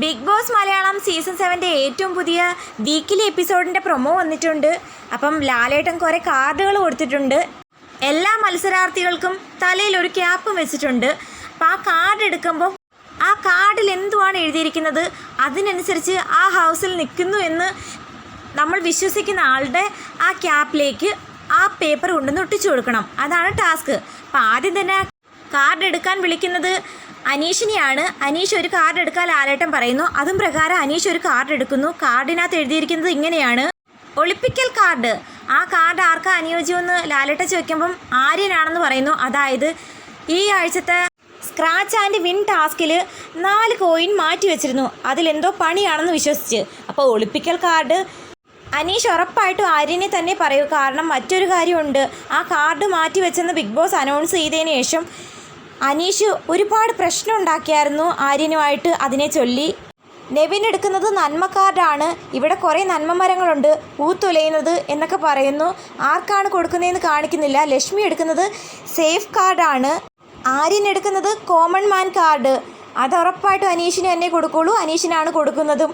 Big Boss Malayalam season സെവന്റെ ഏറ്റവും പുതിയ വീക്കിലി എപ്പിസോഡിന്റെ പ്രൊമോ വന്നിട്ടുണ്ട്. അപ്പം ലാലേട്ടൻ കുറേ കാർഡുകൾ കൊടുത്തിട്ടുണ്ട്. എല്ലാ മത്സരാർത്ഥികൾക്കും തലയിൽ ഒരു ക്യാപ്പും വെച്ചിട്ടുണ്ട്. അപ്പം ആ കാർഡ് എടുക്കുമ്പോൾ ആ കാർഡിൽ എന്തുവാണ് എഴുതിയിരിക്കുന്നത്? അതിനനുസരിച്ച് ആ ഹൗസിൽ നിൽക്കുന്നു എന്ന് നമ്മൾ വിശ്വസിക്കുന്ന ആളുടെ ആ ക്യാപ്പിലേക്ക് ആ പേപ്പർ കൊണ്ടുവന്ന് ഒട്ടിച്ചു കൊടുക്കണം. അതാണ് ടാസ്ക്. അപ്പം ആദ്യം തന്നെ കാർഡ് എടുക്കാൻ വിളിക്കുന്നത് അനീഷിനെയാണ് അനീഷ് ഒരു കാർഡ് എടുക്കാൻ ലാലേട്ടൻ പറയുന്നു. അതും പ്രകാരം അനീഷ് ഒരു കാർഡ് എടുക്കുന്നു. കാർഡിനകത്ത് എഴുതിയിരിക്കുന്നത് ഇങ്ങനെയാണ്. ഒളിപ്പിക്കൽ കാർഡ് ആ കാർഡ് ആർക്കാ അനുയോജ്യമെന്ന് ലാലേട്ട ചോദിക്കുമ്പം ആര്യനാണെന്ന് പറയുന്നു. അതായത് ഈ ആഴ്ചത്തെ സ്ക്രാച്ച് ആൻഡ് വിൻ ടാസ്കിൽ നാല് കോയിൻ മാറ്റി വെച്ചിരുന്നു. അതിലെന്തോ പണിയാണെന്ന് വിശ്വസിച്ച്. അപ്പോൾ ഒളിപ്പിക്കൽ കാർഡ് അനീഷ് ഉറപ്പായിട്ടും ആര്യനെ തന്നെ പറയൂ. കാരണം മറ്റൊരു കാര്യമുണ്ട്. ആ കാർഡ് മാറ്റി വെച്ചെന്ന് ബിഗ് ബോസ് അനൗൺസ് ചെയ്തതിന് ശേഷം അനീഷ് ഒരുപാട് പ്രശ്നം ഉണ്ടാക്കിയായിരുന്നു ആര്യനുമായിട്ട് അതിനെ ചൊല്ലി. നെവിൻ എടുക്കുന്നത് നന്മ കാർഡാണ് ഇവിടെ കുറേ നന്മ മരങ്ങളുണ്ട് പൂത്തൊലയുന്നത് എന്നൊക്കെ പറയുന്നു. ആർക്കാണ് കൊടുക്കുന്നതെന്ന് കാണിക്കുന്നില്ല. ലക്ഷ്മി എടുക്കുന്നത് സേഫ് കാർഡാണ്. ആര്യൻ എടുക്കുന്നത് കോമൺ മാൻ കാർഡ്. അത് ഉറപ്പായിട്ടും അനീഷിന് തന്നെ കൊടുക്കുള്ളൂ. അനീഷിനാണ് കൊടുക്കുന്നതും.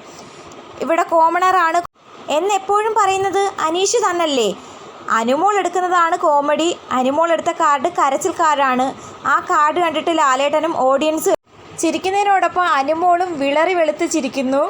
ഇവിടെ കോമണറാണ് എന്നെപ്പോഴും പറയുന്നത് അനീഷ് തന്നല്ലേ? അനുമോൾ എടുക്കുന്നതാണ് കോമഡി. അനുമോൾ എടുത്ത കാർഡ് കരച്ചിൽ കാർഡാണ് ആ കാർഡ് കണ്ടിട്ട് ലാലേട്ടനും ഓഡിയൻസ് ചിരിക്കുന്നതിനോടൊപ്പം അനുമോളും വിളറി വെളുത്ത് ചിരിക്കുന്നു.